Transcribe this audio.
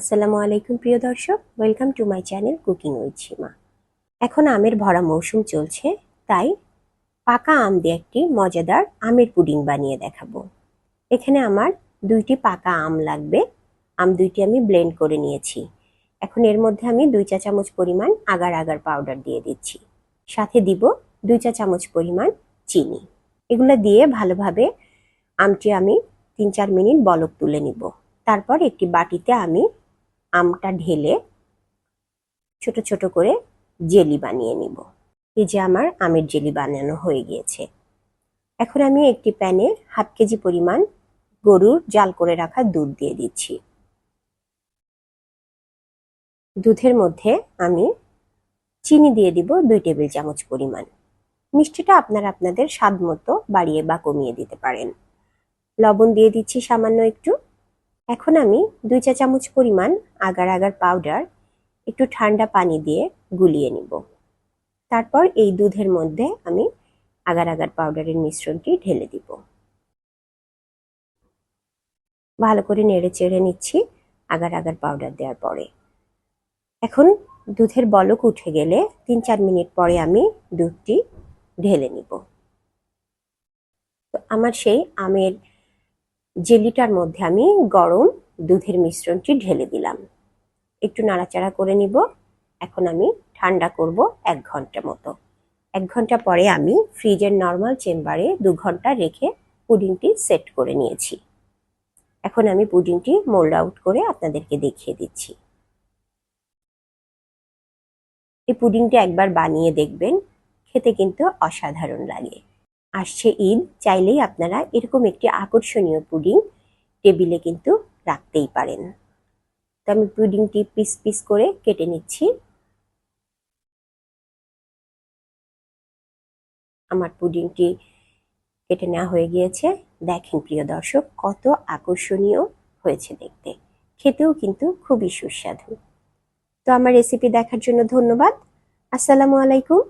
আসসালামু আলাইকুম, প্রিয় দর্শক। Welcome to my channel cooking with Seema এখন আমের ভরা মৌসুম চলছে, তাই পাকা আম দিয়ে একটি মজাদার আমের পুডিং বানিয়ে দেখাবো। এখানে আমার দুইটি পাকা আম লাগবে। আম দুইটি আমি ব্লেন্ড করে নিয়েছি। এখন এর মধ্যে আমি দুই চা চামচ পরিমাণ আগার আগার পাউডার দিয়ে দিচ্ছি। সাথে দিব দুই চা চামচ পরিমাণ চিনি। এগুলো দিয়ে ভালোভাবে আমটি আমি তিন চার মিনিট বলক তুলে নিব। তারপর একটি বাটিতে আমি আমটা ঢেলে ছোট ছোট করে জেলি বানিয়ে নিব। এই যে আমার আমের জেলি বানানো হয়ে গিয়েছে। এখন আমি একটি প্যানে হাফ কেজি পরিমাণ গরুর জাল করে রাখা দুধ দিয়ে দিচ্ছি। দুধের মধ্যে আমি চিনি দিয়ে দিব দুই টেবিল চামচ পরিমাণ। মিষ্টিটা আপনারা আপনাদের স্বাদ মতো বাড়িয়ে বা কমিয়ে দিতে পারেন। লবণ দিয়ে দিচ্ছি সামান্য একটু। এখন আমি দুই চা চামচ পরিমাণ আগার আগার পাউডার একটু ঠান্ডা পানি দিয়ে গুলিয়ে নিব। তারপর এই দুধের মধ্যে আমি আগার আগার পাউডারের মিশ্রণটি ঢেলে দিব। ভালো করে নেড়ে চেড়ে নিচ্ছি আগার আগার পাউডার দেওয়ার পরে। এখন দুধের বলক উঠে গেলে তিন চার মিনিট পরে আমি দুধটি ঢেলে নিব। তো আমার সেই আমের জেলিটার মধ্যে আমি গরম দুধের মিশ্রণটি ঢেলে দিলাম। একটু নাড়াচাড়া করে নিব। এখন আমি ঠান্ডা করব এক ঘণ্টা মতো। এক ঘণ্টা পরে আমি ফ্রিজের নর্মাল চেম্বারে দু ঘণ্টা রেখে পুডিংটি সেট করে নিয়েছি। এখন আমি পুডিংটি মোল্ড আউট করে আপনাদেরকে দেখিয়ে দিচ্ছি। এই পুডিংটি একবার বানিয়ে দেখবেন। খেতে কিন্তু অসাধারণ লাগে। আসছে ঈদ, চাইলেই আপনারা এরকম একটি আকর্ষণীয় পুডিং টেবিলে কিন্তু রাখতেই পারেন। তো আমি পুডিংটি পিস পিস করে কেটে নিচ্ছি। আমার পুডিংটি কেটে নেওয়া হয়ে গিয়েছে। দেখেন প্রিয় দর্শক, কত আকর্ষণীয় হয়েছে দেখতে। খেতেও কিন্তু খুবই সুস্বাদু। তো আমার রেসিপি দেখার জন্য ধন্যবাদ। আসসালামু আলাইকুম।